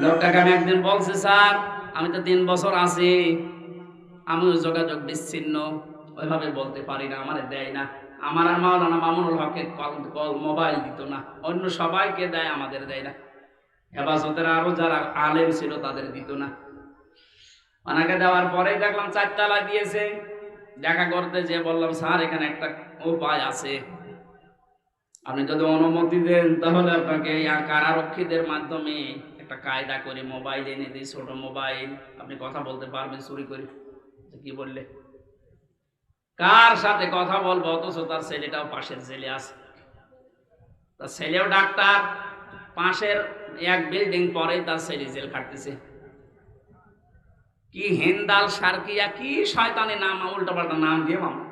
লোকটাকে আমি একদিন বলছি, স্যার, আমি তো তিন বছর আছি। আমিও যোগাযোগ বিচ্ছিন্ন। ওইভাবে বলতে পারি না, আমার দেয় না। আমার আর মাওলানা মামুনুল হকের কল কল মোবাইল দিত না। অন্য সবাইকে দেয়, আমাদের দেয় না। হেফাজতের আরও যারা আলেম ছিল, তাদের দিত না। ওনাকে দেওয়ার পরেই দেখলাম চারতলা দিয়েছে দেখা করতে যে বললাম, স্যার, এখানে একটা উপায় আছে। আপনি যদি অনুমতি দেন, তাহলে আপনাকে কারারক্ষীদের মাধ্যমে একটা কায়দা করে মোবাইল এনে দিই ছোট মোবাইল। আপনি কথা বলতে পারবেন, চুরি করে। কি বললে? কার সাথে কথা বলব? অথচ তার ছেলেটাও পাশের জেলে আছে। তার ছেলেও ডাক্তার। পাশের এক বিল্ডিং পরে তার ছেলে জেল খাটতেছে। কি হিন্দাল সার্কিয়া, কি শয়তানি নাম উল্টো পাল্টা নাম দিয়ে করছে।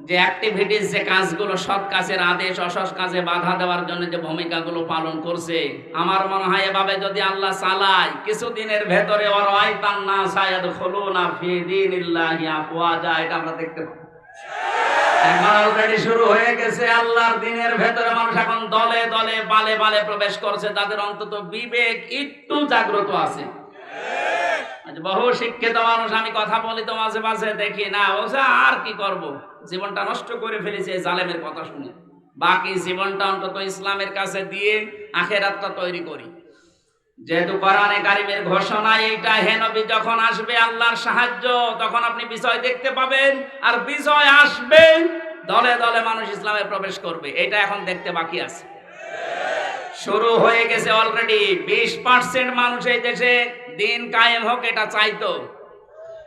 যে অ্যাক্টিভিটিস যে কাজগুলো সৎ কাজের আদেশ, অসৎ কাজে বাধা দেওয়ার জন্য যে ভূমিকাগুলো পালন করছে, আমার মনে হয় এভাবে যদি আল্লাহ চালায়, কিছুদিনের ভেতরে আমরা দেখতে শুরু হয়ে গেছে, আল্লাহর দিনের ভেতরে মানুষ এখন দলে দলে বালে বালে প্রবেশ করছে, তাদের অন্তত বিবেক একটু জাগ্রত আছে। বহু শিক্ষিত মানুষ, আমি কথা বলি তো মাঝে মাঝে, দেখি না বলছে আর কি করব? জীবনটা নষ্ট করে ফেলেছে এই জালেমের কথা শুনে। বাকি জীবনটা অন্তত ইসলামের কাছে দিয়ে আখেরাতটা তৈরি করি। যেহেতু কোরআনে কারিমের ঘোষণা এইটা, হে নবী, যখন আসবে আল্লাহর সাহায্য, তখন আপনি বিষয় দেখতে পাবেন, আর বিজয় আসবে, দলে দলে মানুষ ইসলামে প্রবেশ করবে। এটা এখন দেখতে বাকি আছে। শুরু হয়ে গেছে অলরেডি বিশ পার্সেন্ট মানুষ এই দেশে দিন কায়েম হোক, এটা চাইতো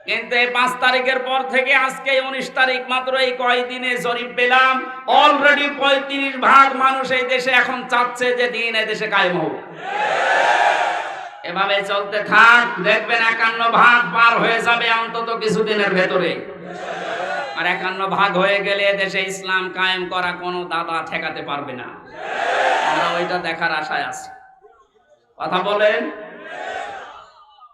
কিন্তু এই পাঁচ তারিখের পর থেকে আজকে উনিশ তারিখ মাত্র এই কয়দিনে জরিপ পেলাম। অলরেডি পঁয়ত্রিশ ভাগ মানুষ এই দেশে এখন চাচ্ছে যে দিন এই দেশে কায়েম হোক। এভাবে চলতে থাক, দেখবেন একান্ন ভাগ পার হয়ে যাবে অন্তত কিছুদিনের ভেতরে। আর একান্ন ভাগ হয়ে গেলে দেশে ইসলাম কায়েম করা কোনো দাদা ঠেকাতে পারবে না। আমরা ওইটা দেখার আশায় আছি। কথা বলেন।